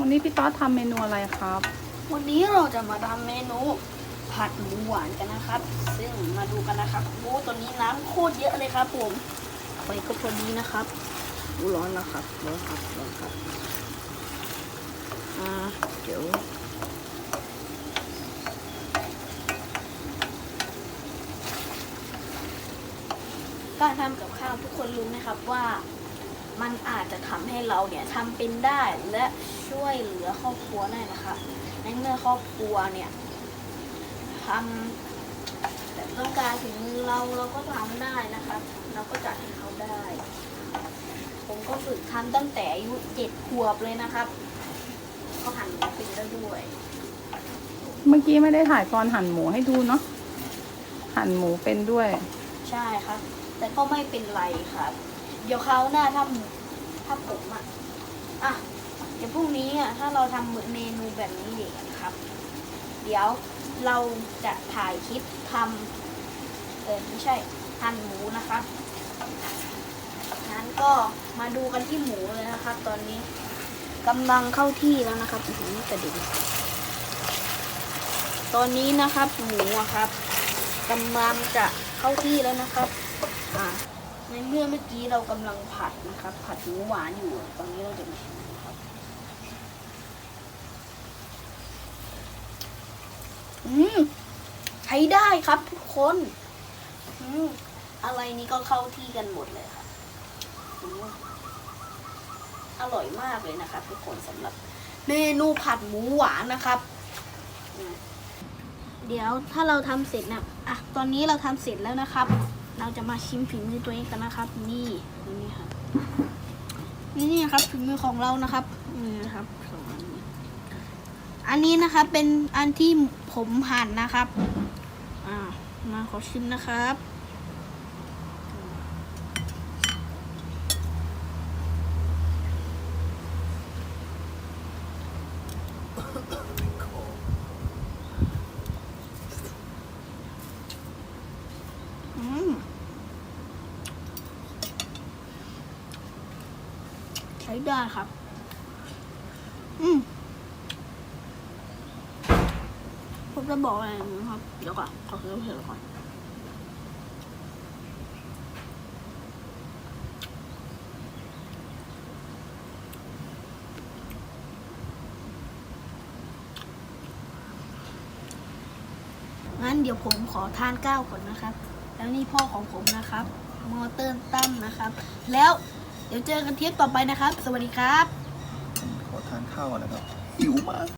วันนี้พี่ต๊อดทำเมนูอะไรครับ วันนี้เราจะมาทำเมนูผัดหมูหวานกันนะครับ ซึ่งมาดูกันนะครับโอ้ตัวนี้น้ำโคตรเยอะเลยครับผมไฟก็พอดีนะครับอูร้อนแล้วครับร้อนครับร้อนครับอ่าเดี๋ยวการทำกับข้าวทุกคนรู้ไหมครับว่า มันอาจจะทำให้เราเนี่ยทำเป็นได้และช่วยเหลือครอบครัวได้นะคะในเมื่อครอบครัวเนี่ยทำแต่ต้องการถึงมือเราเราก็ทำได้นะครับเราก็จัดให้เขาได้ ผมก็ฝึกทำตั้งแต่อายุเจ็ดขวบเลยนะครับ ก็หั่นหมูเป็นแล้วด้วย เมื่อกี้ไม่ได้ถ่ายตอนหั่นหมูให้ดูเนาะหั่นหมูเป็นด้วย ใช่ครับแต่ก็ไม่เป็นไรครับ เดี๋ยวคราวหน้าถ้า ถ้าผมอะอะเดี๋ยวพรุ่งนี้อะถ้าเราทำเมนูแบบนี้เด็กครับ เดี๋ยวเราจะถ่ายคลิปทำเออไม่ใช่หั่นหมูนะครับงั้นก็มาดูกันที่หมูเลยนะครับ ตอนนี้กำลังเข้าที่แล้วนะครับหือกระดิ่งตอนนี้นะครับหมูอะครับกำลังจะเข้าที่แล้วนะครับ อ่า ในเมื่อเมื่อกี้เรากำลังผัดนะครับ ผัดหมูหวานอยู่ ตอนนี้เราจะมาชิมนะครับ อืมใช้ได้ครับทุกคน อืมอะไรนี้ก็เข้าที่กันหมดเลยครับอร่อยมากเลยนะครับ ทุกคนสำหรับเมนูผัดหมูหวานนะครับ เดี๋ยวถ้าเราทำเสร็จนะอะ ตอนนี้เราทำเสร็จแล้วนะครับ เราจะมาชิมฝีมือตัวเองกันนะครับ นี่นี่ครับนี่นี่ครับฝีมือของเรานะครับนี่นะครับสองอันนี้อันนี้นะครับเป็นอันที่ผมหั่นนะครับอ่ามาขอชิมนะครับ ช้ได้ครับ อืมผมจะบอกอะไรนะครับ เดี๋ยวก่อนขอซื้อเผ็ดก่อนงั้นเดี๋ยวผมขอทานก้าวก่อนนะครับ แล้วนี่พ่อของผมนะครับ มอเตอร์ตั้มนะครับ แล้ว เดี๋ยวเจอกันเทปต่อไปนะครับ สวัสดีครับ ขอทานข้าวก่อนนะครับหิวมาก